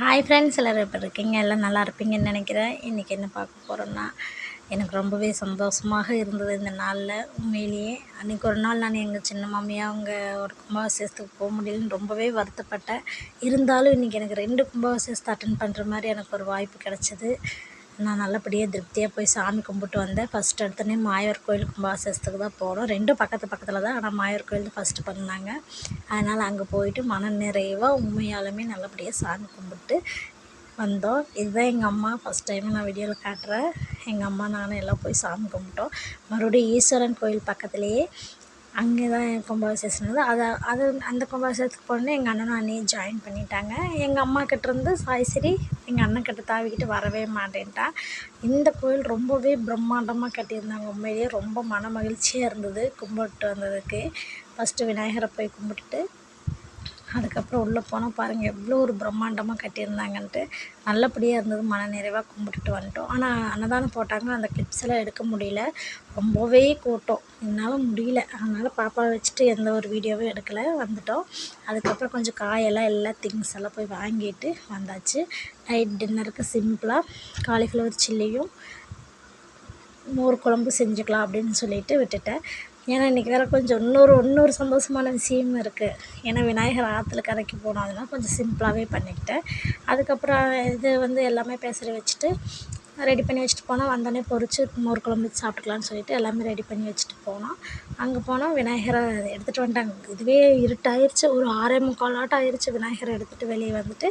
Hi friends எல்லோரும் எப்படி இருக்கீங்க? எல்லாம் நல்லா இருப்பீங்கன்னு நினைக்கிறேன். இன்றைக்கி என்ன பார்க்க போகிறோன்னா எனக்கு ரொம்பவே சந்தோஷமாக இருந்தது இந்த நாளில். உண்மையிலேயே அன்றைக்கி ஒரு நாள் நான் எங்கள் சின்ன மாமியாக அவங்க ஒரு கும்பாபிஷேகத்துக்கு போக முடியலன்னு ரொம்பவே வருத்தப்பட்டேன். இருந்தாலும் இன்றைக்கி எனக்கு ரெண்டு கும்பாபிஷேகத்தை அட்டன் பண்ணுற மாதிரி எனக்கு ஒரு வாய்ப்பு கிடச்சிது. நான் நல்லபடியாக திருப்தியாக போய் சாமி கும்பிட்டு வந்தேன். ஃபஸ்ட் எடுத்தோடனே மாயவர் கோயில் கும்பாசேஷத்துக்கு தான் போனோம். ரெண்டும் பக்கத்து பக்கத்தில் தான். ஆனால் மாயவர் கோயில் தான் ஃபஸ்ட்டு பண்ணாங்க. அதனால் அங்கே போயிட்டு மன நிறைவாக உண்மையாலுமே நல்லபடியாக சாமி கும்பிட்டு வந்தோம். இதுதான் எங்கள் அம்மா. ஃபஸ்ட் டைம் நான் வீடியோவில் காட்டுறேன். எங்கள் அம்மா நானும் எல்லாம் போய் சாமி கும்பிட்டோம். மறுபடியும் ஈஸ்வரன் கோயில் பக்கத்துலேயே அங்கே தான் கும்பாபிஷேகம் நடந்தது அதை அது அந்த கும்பாபிஷேகத்துக்கு போனோடனே எங்கள் அண்ணனும் அண்ணியும் ஜாயின் பண்ணிட்டாங்க. எங்கள் அம்மா கிட்டேருந்து சாய்ஸ்ரீ எங்கள் அண்ணன் கிட்ட தாவிக்கிட்டு வரவே மாட்டேன்ட்டான் இந்த கோயில் ரொம்பவே பிரம்மாண்டமாக கட்டியிருந்தாங்க. உண்மையிலேயே ரொம்ப மன மகிழ்ச்சியாக இருந்தது கும்பிட்டு வந்ததுக்கு. ஃபஸ்ட்டு விநாயகரை போய் கும்பிட்டுட்டு அதுக்கப்புறம் உள்ளே போனால் பாருங்கள் எவ்வளோ ஒரு பிரம்மாண்டமாக கட்டியிருந்தாங்கன்ட்டு நல்லபடியாக இருந்தது. மன நிறைவாக கும்பிட்டுட்டு வந்துட்டோம். ஆனால் அன்னதானம் போட்டாங்க. அந்த கிளிப்ஸ் எல்லாம் எடுக்க முடியல. ரொம்பவே கூட்டம். என்னால் முடியல. அதனால் பாப்பாவை வச்சுட்டு எந்த ஒரு வீடியோவும் எடுக்கலை. வந்துட்டோம். அதுக்கப்புறம் கொஞ்சம் காயெல்லாம் எல்லா திங்ஸ் எல்லாம் போய் வாங்கிட்டு வந்தாச்சு. நைட் டின்னருக்கு சிம்பிளாக காலிஃப்ளவர் சில்லியும் மோர் குழம்பு செஞ்சுக்கலாம் அப்படின்னு சொல்லிட்டு விட்டுட்டேன். ஏன்னா இன்றைக்கி வேறு கொஞ்சம் இன்னொரு இன்னொரு சந்தோஷமான விஷயமும் இருக்குது ஏன்னா விநாயகர் ஆற்றுல கரைக்கு போனோம். அதெல்லாம் கொஞ்சம் சிம்பிளாகவே பண்ணிக்கிட்டேன். அதுக்கப்புறம் இது வந்து எல்லாமே பேசுகிற வச்சுட்டு ரெடி பண்ணி வச்சுட்டு போனால் வந்தோடனே பொறிச்சு மோர் குழம்பு சாப்பிட்டுக்கலான்னு சொல்லிட்டு எல்லாமே ரெடி பண்ணி வச்சுட்டு போனோம். அங்கே போனால் விநாயகரை எடுத்துகிட்டு வந்துட்டாங்க. இதுவே இருட்டாயிருச்சு. ஒரு ஆறே முக்கால் ஆட்டம் ஆயிடுச்சு விநாயகரை எடுத்துகிட்டு வெளியே வந்துட்டு.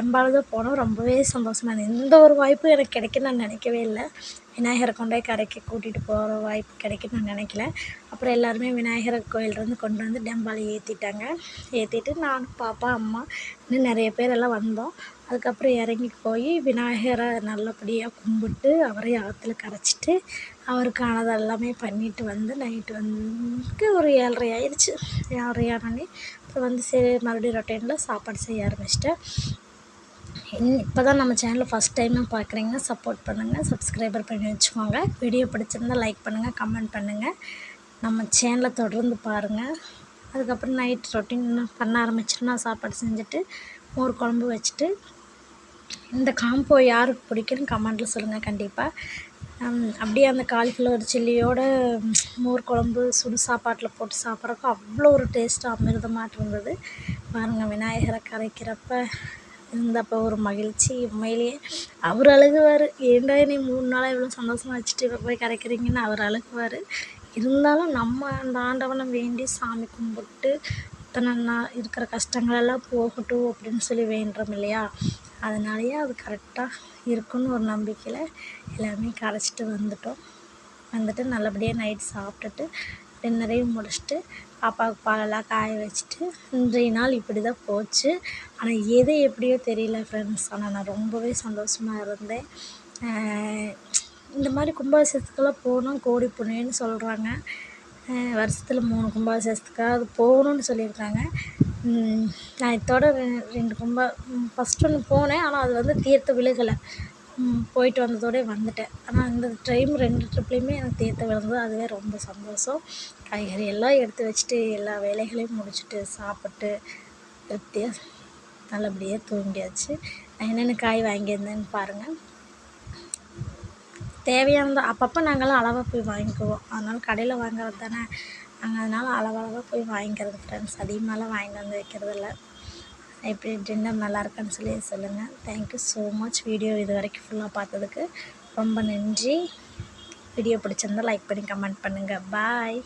எம்பாவது போனோம். ரொம்பவே சந்தோஷமாக இருந்தது. எந்த ஒரு வாய்ப்பும் எனக்கு கிடைக்குன்னு நான் நினைக்கவே இல்லை. விநாயகரை கொண்டு போய் கரைக்கு கூட்டிகிட்டு போகிற வாய்ப்பு கிடைக்குன்னு நான் நினைக்கல. அப்புறம் எல்லாருமே விநாயகர் கோயிலேருந்து கொண்டு வந்து டெம்பாலை ஏற்றிட்டாங்க ஏற்றிட்டு நான் பாப்பா அம்மா இன்னும் நிறைய பேர் எல்லாம் வந்தோம். அதுக்கப்புறம் இறங்கி போய் விநாயகரை நல்லபடியாக கும்பிட்டு அவரை ஆற்றுல கரைச்சிட்டு அவருக்கானது எல்லாமே பண்ணிட்டு வந்து நைட்டு வந்து ஒரு ஏழரை ஆயிடுச்சு. ஏழரை ஆனோடனே அப்புறம் வந்து சரி மறுபடியும் ரொட்டீனில் சாப்பாடு செய்ய ஆரம்பிச்சிட்டேன். இப்போ தான் நம்ம சேனலை ஃபஸ்ட் டைமாக பார்க்குறீங்கன்னா சப்போர்ட் பண்ணுங்கள் சப்ஸ்கிரைபர் பண்ணி வச்சுக்கோங்க. வீடியோ பிடிச்சிருந்தால் லைக் பண்ணுங்கள் கமெண்ட் பண்ணுங்கள் நம்ம சேனலை தொடர்ந்து பாருங்கள் அதுக்கப்புறம் நைட் ரொட்டீன் பண்ண ஆரம்பிச்சிட்டுனா சாப்பாடு செஞ்சுட்டு மோர் குழம்பு வச்சுட்டு இந்த காம்போ யாருக்கு பிடிக்குன்னு கமெண்ட்டில் சொல்லுங்கள் கண்டிப்பாக அப்படியே அந்த காலிஃப்ளவர் சில்லியோட மோர் குழம்பு சுடு சாப்பாட்டில் போட்டு சாப்பிட்றப்போ அவ்வளோ ஒரு டேஸ்ட்டாக அமிர்தமாக இருந்தது. பாருங்கள் விநாயகரை கரைக்கிறப்ப இருந்தப்போ ஒரு மகிழ்ச்சி உண்மையிலேயே. அவர் அழுகுவார். ஏன்டா நீ மூணு நாளாக இவ்வளோ சந்தோஷமா வச்சுட்டு இப்போ போய் கரைக்கிறீங்கன்னு அவர் அழுகுவார். இருந்தாலும் நம்ம அந்த ஆண்டவனை வேண்டி சாமி கும்பிட்டு இத்தனை நாள் இருக்கிற கஷ்டங்களெல்லாம் போகட்டும் அப்படின்னு சொல்லி வேண்டுறோம் இல்லையா? அதனாலேயே அது கரெக்டாக இருக்குன்னு ஒரு நம்பிக்கையில் எல்லாமே கரைச்சிட்டு வந்துட்டோம். வந்துட்டு நல்லபடியாக நைட் சாப்பிட்டுட்டு டின்னரையும் முடிச்சுட்டு பாப்பாவுக்கு பாலெல்லாம் காய வச்சுட்டு இன்றைய நாள் இப்படி தான் போச்சு. ஆனால் எது எப்படியோ தெரியல ஃப்ரெண்ட்ஸ் ஆனால் நான் ரொம்பவே சந்தோஷமாக இருந்தேன். இந்த மாதிரி கும்பாபிஷேகத்துக்கெல்லாம் போகணும் கோடி புண்ணியன்னு சொல்கிறாங்க வருஷத்தில் மூணு கும்பாபிஷேகத்துக்காவது போகணுன்னு சொல்லியிருக்காங்க. நான் இதோட ரெண்டு கும்பா ஃபஸ்ட் ஒன்று போனேன். ஆனால் அது வந்து தீர்த்த விழுகலை போயிட்டு வந்ததோடய வந்துட்டேன். ஆனால் இந்த டைம் ரெண்டு ட்ரிப்லேயுமே எனக்கு தேர்த்து விழுந்தது அதுவே ரொம்ப சந்தோஷம். காய்கறி எல்லாம் எடுத்து வச்சுட்டு எல்லா வேலைகளையும் முடிச்சுட்டு சாப்பிட்டு திருப்தியாக நல்லபடியாக தூங்கியாச்சு நான் என்னென்ன காய் வாங்கியிருந்தேன்னு பாருங்கள் தேவையானது அப்பப்போ நாங்களாம் அளவாக போய் வாங்கிக்குவோம். அதனால் கடையில் வாங்குறது தானே. நாங்கள் அதனால் அளவளவாக போய் வாங்கிக்கிறது ஃப்ரெண்ட்ஸ் அதிகமாகலாம் வாங்கிட்டு வந்து வைக்கிறதில்ல. எப்படி டின்னர் நல்லா இருக்கான்னு சொல்லி சொல்லுங்கள் தேங்க்யூ ஸோ மச் வீடியோ இது வரைக்கும் ஃபுல்லாக பார்த்ததுக்கு ரொம்ப நன்றி. வீடியோ பிடிச்சிருந்தால் லைக் பண்ணி கமெண்ட் பண்ணுங்கள் பாய்